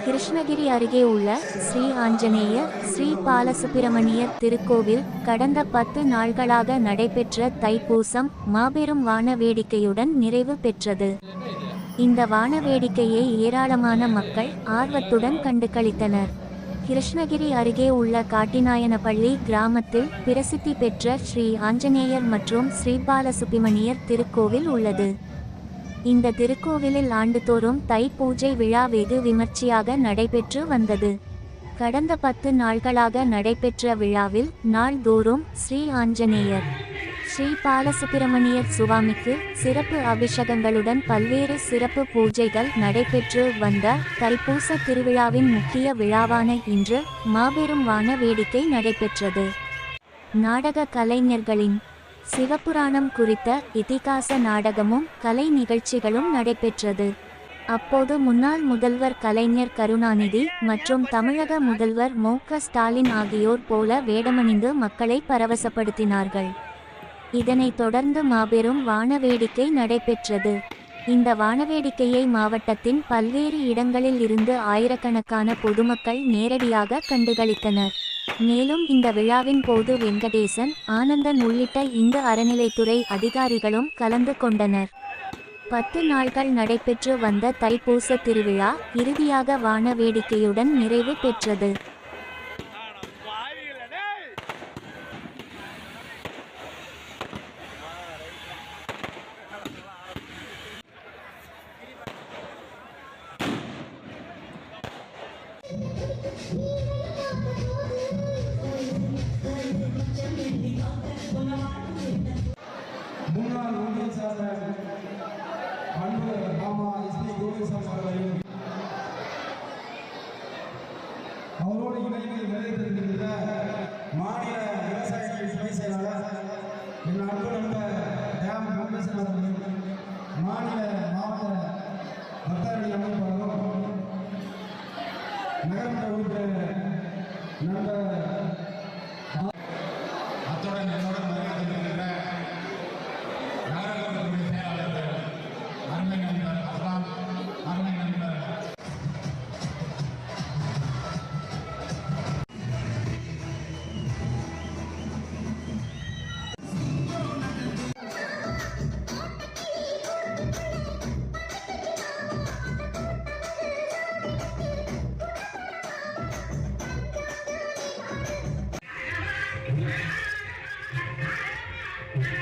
கிருஷ்ணகிரி அருகே உள்ள ஸ்ரீ ஆஞ்சநேயர் ஸ்ரீ பாலசுப்பிரமணியர் திருக்கோவில் கடந்த பத்து நாள்களாக நடைபெற்ற தைப்பூசம் மாபெரும் வான வேடிக்கையுடன் நிறைவு பெற்றது. இந்த வான வேடிக்கையை ஏராளமான மக்கள் ஆர்வத்துடன் கண்டுகளித்தனர். கிருஷ்ணகிரி அருகே உள்ள காட்டிநாயனப்பள்ளி கிராமத்தில் பிரசித்தி பெற்ற ஸ்ரீ ஆஞ்சநேயர் மற்றும் ஸ்ரீபாலசுப்பிரமணியர் திருக்கோவில் உள்ளது. இந்த திருக்கோவிலில் ஆண்டுதோறும் தை பூஜை விழா வெகு விமர்சையாக நடைபெற்று வந்தது. கடந்த பத்து நாள்களாக நடைபெற்ற விழாவில் நாள்தோறும் ஸ்ரீ ஆஞ்சநேயர் ஸ்ரீ பாலசுப்பிரமணியர் சுவாமிக்கு சிறப்பு அபிஷேகங்களுடன் பல்வேறு சிறப்பு பூஜைகள் நடைபெற்று வந்த தைப்பூச திருவிழாவின் முக்கிய விழாவான இன்று மாபெரும் வான வேடிக்கை நடைபெற்றது. நாடக கலைஞர்களின் சிவபுராணம் குறித்த இதிகாச நாடகமும் கலை நிகழ்ச்சிகளும் நடைபெற்றது. அப்போது முன்னாள் முதல்வர் கலைஞர் கருணாநிதி மற்றும் தமிழக முதல்வர் மு. ஸ்டாலின் ஆகியோர் போல வேடமணிந்து மக்களை பரவசப்படுத்தினார்கள். இதனைத் தொடர்ந்து மாபெரும் வானவேடிக்கை நடைபெற்றது. இந்த வானவேடிக்கையை மாவட்டத்தின் பல்வேறு இடங்களில் இருந்து ஆயிரக்கணக்கான பொதுமக்கள் நேரடியாக கண்டுகளித்தனர். மேலும் இந்த விழாவின் போது வெங்கடேசன் ஆனந்தன் உள்ளிட்ட இந்து அறநிலைத்துறை அதிகாரிகளும் கலந்து கொண்டனர். பத்து நாட்கள் நடைபெற்று வந்த தைப்பூச திருவிழா இறுதியாக வான வேடிக்கையுடன் நிறைவு பெற்றது. முன்னாள் ஒன்றிய சார்ந்த அன்பு மாமா எஸ்பி கோவிந்தசாமி அவர்களையும் அவரோடு இணைந்து நிறைவேற்றிருக்கின்ற மாநில விவசாயிகள் Yeah.